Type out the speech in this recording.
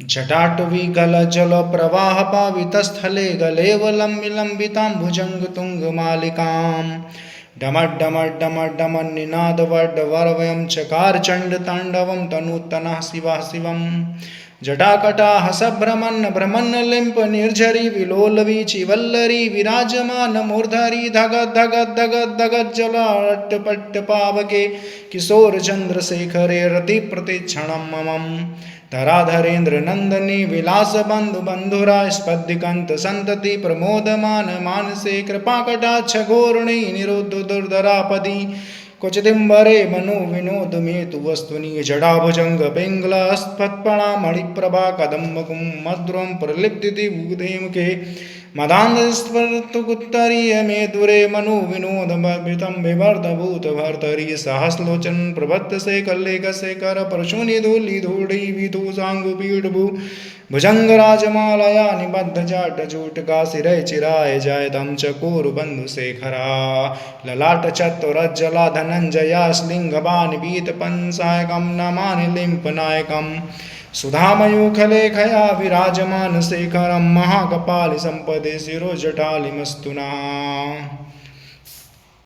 जटाटवीगलजलप्रवाहपावितस्थले गलेवलम्बिलम्बिताम्बुजङ्गतुङ्गमालिकाम् डमड्डमड्डमड्डमन्निनादवड्डवरवयं चकारचण्डताण्डवं तनूत्तनः शिवः शिवम्। जटाकटाः सभ्रमन् भ्रमन्नलिम्प निर्झरी विलोलवीचिवल्लरी विराजमानमूर्धरी धगद् धगद् धगद् किशोरचन्द्रशेखरे रतिप्रतिक्षणं ममम् धराधरेन्द्रनन्दनी विलासबन्धुबन्धुरा स्पद्दिकन्तसन्तति प्रमोदमान मानसे कृपाकटाक्षघोरुणी निरुद्ध क्वचिदिम्बरे मनु विनोदमेतु वस्तुनि जडाभुजङ्गपिङ्गलस्फत्पणा मणिप्रभा कदम्बकुं मध्वं प्रलिप्तिति भूदेमुखे मुखे मदान्धस्फर्तुकुत्तरीय दूरे मनोविनोदमभितं विवर्धभूतभर्तरि सहस्लोचन प्रबद्धसे कल्लेखसे करपरशुनिधूलिधूढि विधूसाङ्गुपीठभू भुजङ्गराजमालया निबद्धजाटजूटकाशिरे चिराय जायतं चकोरुबन्धुशेखरा ललाटचत्वरज्जला धनञ्जया श्लिङ्गबाणवीतपन्सायकं नमानि लिम्पनायकम् सुधामयूखलेखया विराजमानशेखरं महाकपालिसम्पदे शिरोजटालिमस्तु नः